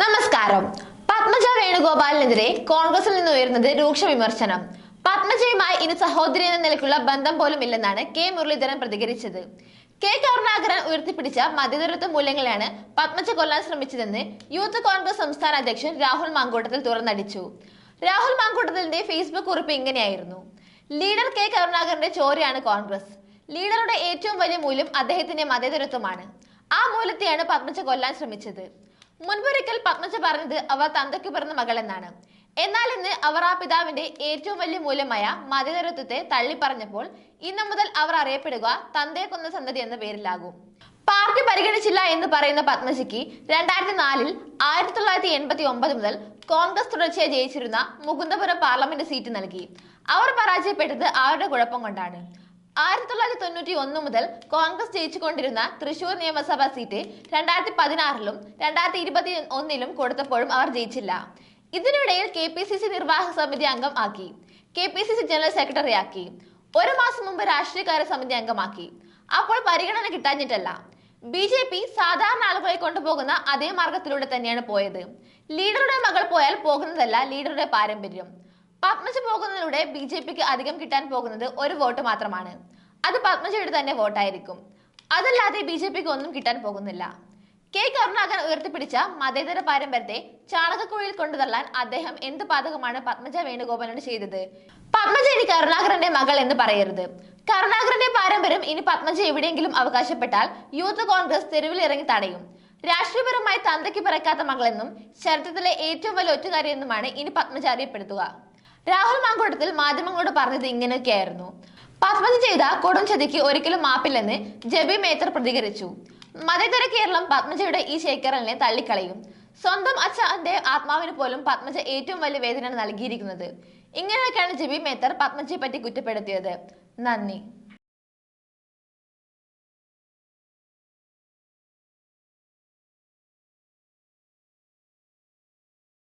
നമസ്കാരം. പത്മജ വേണുഗോപാലിനെതിരെ കോൺഗ്രസിൽ നിന്ന് ഉയർന്നത് രൂക്ഷ വിമർശനം. പത്മജയുമായി ഇനി സഹോദരി എന്ന നിലയ്ക്കുള്ള ബന്ധം പോലും ഇല്ലെന്നാണ് കെ മുരളീധരൻ പ്രതികരിച്ചത്. കെ കരുണാകരൻ ഉയർത്തിപ്പിടിച്ച മതേതരത്വ മൂല്യങ്ങളെയാണ് പത്മജ കൊല്ലാൻ ശ്രമിച്ചതെന്ന് യൂത്ത് കോൺഗ്രസ് സംസ്ഥാന അധ്യക്ഷൻ രാഹുൽ മാങ്കൂട്ടത്തിൽ തുറന്നടിച്ചു. രാഹുൽ മാങ്കൂട്ടത്തിന്റെ ഫേസ്ബുക്ക് കുറിപ്പ് ഇങ്ങനെയായിരുന്നു. ലീഡർ കെ കരുണാകരന്റെ ചോരയാണ് കോൺഗ്രസ്. ലീഡറുടെ ഏറ്റവും വലിയ മൂല്യം അദ്ദേഹത്തിന്റെ മതേതരത്വമാണ്. ആ മൂല്യത്തെയാണ് പത്മജ കൊല്ലാൻ ശ്രമിച്ചത്. മുൻപൊരിക്കൽ പത്മജ പറഞ്ഞത് അവർ തന്തയ്ക്ക് പിറന്ന മകൾ എന്നാണ് എന്നാൽ ഇന്ന് അവർ ആ പിതാവിന്റെ ഏറ്റവും വലിയ മൂല്യമായ മതേതരത്വത്തെ തള്ളിപ്പറഞ്ഞപ്പോൾ ഇന്നു മുതൽ അവർ അറിയപ്പെടുക തന്തയെ കൊന്ന സന്തതി എന്ന പേരിലാകും. പാർട്ടി പരിഗണിച്ചില്ല എന്ന് പറയുന്ന പത്മജിക്ക് രണ്ടായിരത്തി നാലിൽ ആയിരത്തി തൊള്ളായിരത്തി എൺപത്തി ഒമ്പത് മുതൽ കോൺഗ്രസ് തുടർച്ചയായി ജയിച്ചിരുന്ന മുകുന്ദപുരം പാർലമെന്റ് സീറ്റ് നൽകി. അവർ പരാജയപ്പെട്ടത് അവരുടെ കുഴപ്പം കൊണ്ടാണ്? ആയിരത്തി തൊള്ളായിരത്തി തൊണ്ണൂറ്റി ഒന്ന് മുതൽ കോൺഗ്രസ് ജയിച്ചുകൊണ്ടിരുന്ന തൃശൂർ നിയമസഭാ സീറ്റ് രണ്ടായിരത്തി പതിനാറിലും രണ്ടായിരത്തി ഇരുപത്തി ഒന്നിലും കൊടുത്തപ്പോഴും അവർ ജയിച്ചില്ല. ഇതിനിടയിൽ കെ പി സി സി നിർവാഹക സമിതി അംഗം ആക്കി. K P C C general secretary ആക്കി. ഒരു മാസം മുമ്പ് രാഷ്ട്രീയകാര്യ സമിതി അംഗമാക്കി. അപ്പോൾ പരിഗണന കിട്ടാഞ്ഞിട്ടല്ല. ബി ജെ പി സാധാരണ ആളുകളെ കൊണ്ടുപോകുന്ന അതേ മാർഗത്തിലൂടെ തന്നെയാണ് പോയത്. ലീഡറുടെ മകൾ പോയാൽ പോകുന്നതല്ല ലീഡറുടെ പാരമ്പര്യം. പത്മജ പോകുന്നതിലൂടെ ബി ജെ പിക്ക് അധികം കിട്ടാൻ പോകുന്നത് ഒരു വോട്ട് മാത്രമാണ്. അത് പത്മജയുടെ തന്നെ വോട്ടായിരിക്കും. അതല്ലാതെ ബി ജെ പിക്ക് ഒന്നും കിട്ടാൻ പോകുന്നില്ല. കെ കരുണാകരൻ ഉയർത്തിപ്പിടിച്ച മതേതര പാരമ്പര്യത്തെ ചാണകക്കുഴിയിൽ കൊണ്ടുതള്ളാൻ അദ്ദേഹം എന്ത് പാതകമാണ് പത്മജ വേണുഗോപാലിനോട് ചെയ്തത്? പത്മജ ഇനി കരുണാകരന്റെ മകൾ എന്ന് പറയരുത്. കരുണാകരന്റെ പാരമ്പര്യം ഇനി പത്മജ എവിടെയെങ്കിലും അവകാശപ്പെട്ടാൽ യൂത്ത് കോൺഗ്രസ് തെരുവിൽ ഇറങ്ങി തടയും. രാഷ്ട്രീയപരമായി തന്തയ്ക്ക് പിറക്കാത്ത മകളെന്നും ചരിത്രത്തിലെ ഏറ്റവും വലിയ ഒറ്റുകാരി എന്നുമാണ് ഇനി പത്മജ അറിയപ്പെടുത്തുക. രാഹുൽ മാങ്കൂട്ടത്തിൽ മാധ്യമങ്ങളോട് പറഞ്ഞത് ഇങ്ങനെയൊക്കെയായിരുന്നു. പത്മജ ചെയ്ത കൊടും ചതിക്ക് ഒരിക്കലും മാപ്പില്ലെന്ന് ജബി മേത്തർ പ്രതികരിച്ചു. മതേതര കേരളം പത്മജയുടെ ഈ ശേഖരനെ തള്ളിക്കളയും. സ്വന്തം അച്ഛന്റെ ആത്മാവിന് പോലും പത്മജ ഏറ്റവും വലിയ വേദന നൽകിയിരിക്കുന്നത്. ഇങ്ങനെയൊക്കെയാണ് ജബി മേത്തർ പത്മജയെ പറ്റി കുറ്റപ്പെടുത്തിയത്. നന്ദി.